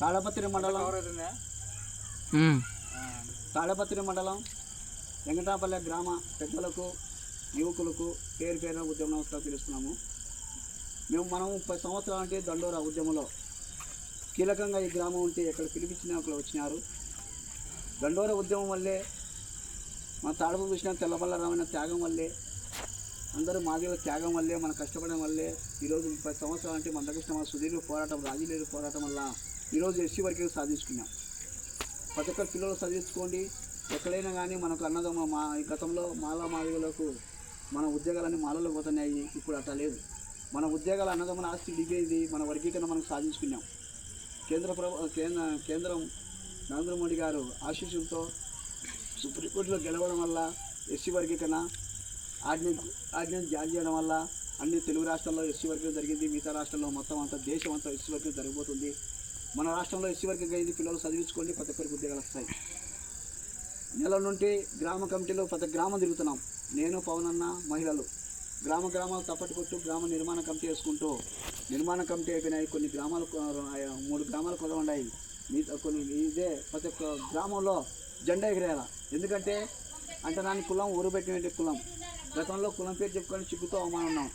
తాడపత్రి మండలం. తాడపత్రి మండలం వెంకటాపల్లె గ్రామ పెద్దలకు యువకులకు పేరు పేరున ఉద్యమ నమస్కారం తెలుస్తున్నాము. మేము మనం ముప్పై సంవత్సరాల అంటే దండోరా ఉద్యమంలో కీలకంగా ఈ గ్రామం ఉంటే ఎక్కడ పిలిపించిన అక్కడ వచ్చినారు. దండోరా ఉద్యమం వల్లే మన తాడపు కృష్ణ తెల్లబల్ల రామైన త్యాగం వల్లే అందరూ మాదిగల త్యాగం వల్లే మనం కష్టపడడం వల్లే ఈరోజు ముప్పై సంవత్సరాలు అంటే మందకృష్ణ మన సుదీర్ఘ పోరాటం రాజీలేరు పోరాటం వల్ల ఈరోజు ఎస్సీ వర్గీలు సాధించుకున్నాం. ప్రతి ఒక్కరు పిల్లలు చదివించుకోండి. ఎక్కడైనా కానీ మనకు అన్నదమ్మ మా ఈ గతంలో మాల మాదిగలకు మన ఉద్యోగాలన్నీ మాలలో పోతున్నాయి. ఇప్పుడు అట్లా లేదు. మన ఉద్యోగాలు అన్నదమ్ముల ఆస్తి దిగేది మన వర్గీకరణ మనం సాధించుకున్నాం. కేంద్ర ప్రభు కేంద్ర కేంద్రం నరేంద్ర మోడీ గారు ఆశీస్సులతో సుప్రీంకోర్టులో గెలవడం వల్ల ఎస్సీ వర్గీకరణ ఆర్డినెన్స్ ఆర్డినెన్స్ జారీ చేయడం వల్ల అన్ని తెలుగు రాష్ట్రాల్లో ఎస్సీ వర్గం జరిగింది మిగతా రాష్ట్రాల్లో మొత్తం అంతా దేశం అంతా ఎస్సీ వర్గం జరగబోతుంది మన రాష్ట్రంలో ఎస్సీ వర్గం అయింది పిల్లలు చదివించుకోండి ప్రతి ఒక్కరికి ఉద్యోగాలు వస్తాయి. నెల నుండి గ్రామ కమిటీలో ప్రతి గ్రామం తిరుగుతున్నాం. నేను పవన్ అన్న మహిళలు. గ్రామ గ్రామాలు తప్పటి కొట్టు గ్రామ నిర్మాణ కమిటీ వేసుకుంటూ నిర్మాణ కమిటీ అయిపోయినాయి. కొన్ని గ్రామాలు మూడు గ్రామాలు కొద ఉన్నాయి. మిగతా కొన్ని ఇదే ప్రతి ఒక్క గ్రామంలో జెండా ఎగిరేయాల? ఎందుకంటే అంటే దాని కులం ఊరు పెట్టినటువంటి కులం. గతంలో కులం పేరు చెప్పుకొని చిక్కుతో అవమానం ఉన్నాం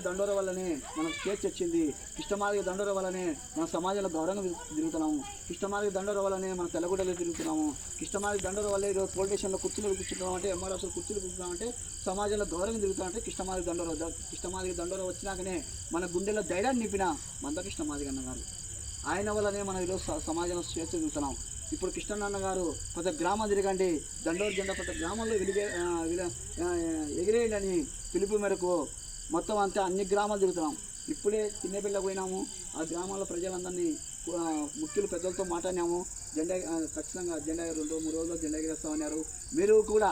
దండోర వల్లనే మనకు స్టేజ్ వచ్చింది. కృష్ణమాదిగ దండోర వల్లనే మన సమాజంలో గౌరవంగా తిరుగుతున్నాము. కృష్ణమాదిగ దండోర వల్లనే మన తెల్లగూడలో తిరుగుతున్నాము. కృష్ణమాదిగ దండోర వల్ల ఈరోజు పోలీస్ స్టేషన్లో కుర్చీలు కూర్చుంటున్నాం అంటే ఎంఆర్ఎస్లో కుర్చీలు కూర్చున్నాం అంటే సమాజంలో గౌరవం తిరుగుతామంటే కృష్ణమాదిగ దండోర. ద- కృష్ణమాదిగ దండోర వచ్చినాకనే మన గుండెలో ధైర్యాన్ని నింపిన మంద కృష్ణమాదిగ అన్నగారు ఆయన వల్లనే మనం ఈరోజు స- సమాజంలో స్వేచ్ఛ చూస్తున్నాం ఇప్పుడు కృష్ణనాన్న గారు ప్రతి గ్రామం తిరగండి దండోరు జెండా ప్రతి గ్రామంలో వెలిగే ఎగిరేయండి అని పిలుపు మేరకు మొత్తం అంతా అన్ని గ్రామాలు తిరుగుతున్నాం. ఇప్పుడే చిన్నపిల్ల పోయినాము. ఆ గ్రామాల ప్రజలందరినీ ముఖ్యులు పెద్దలతో మాట్లాడినాము. జెండా ఖచ్చితంగా జెండా రెండు మూడు రోజుల్లో జెండా ఎగిరేస్తామన్నారు. మీరు కూడా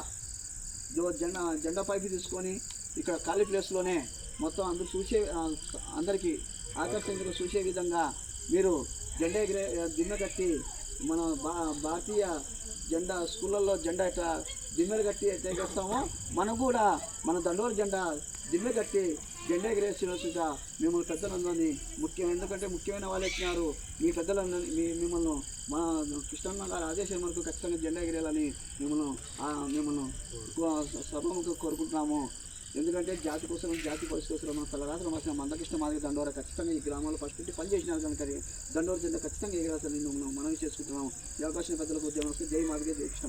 జెండా జెండా పైపు తీసుకొని ఇక్కడ ఖాళీ ప్లేస్లోనే మొత్తం అందరూ చూసే అందరికీ ఆకర్షణ చూసే విధంగా మీరు జెండా ఎగిరే దిమ్మె కట్టి మన భా భారతీయ జెండా స్కూళ్ళల్లో జెండా ఇట్లా దిమ్మెలు కట్టి ఎట్లా మనం కూడా మన దండోరు జెండా దిమ్మె కట్టి జెండా ఎగరేసినట్టుగా మిమ్మల్ని పెద్దలందరినీ ముఖ్యం ఎందుకంటే ముఖ్యమైన వాళ్ళు వచ్చినారు మీ పెద్దలందరినీ మీ మిమ్మల్ని మా కృష్ణమ్మ గారు ఆదేశం మనకు ఖచ్చితంగా జెండా ఎగిరేయాలని మిమ్మల్ని మిమ్మల్ని సభముఖ కోరుకుంటున్నాము. ఎందుకంటే జాతి కోసం జాతి పరిస్థితి కోసం మన తలరాత్రి మాసిన మందకృష్ణ మాదిరి దండోర ఖచ్చితంగా ఈ గ్రామాల్లో ఫస్ట్ పెట్టి పనిచేసిన కనుక దండోర జెండా ఖచ్చితంగా ఎగరాలని మనం మనవి చేసుకుంటున్నాం ఈ అవకాశం పెద్దలకు ఉద్యమం వస్తే జై మాదిరి జై కృష్ణ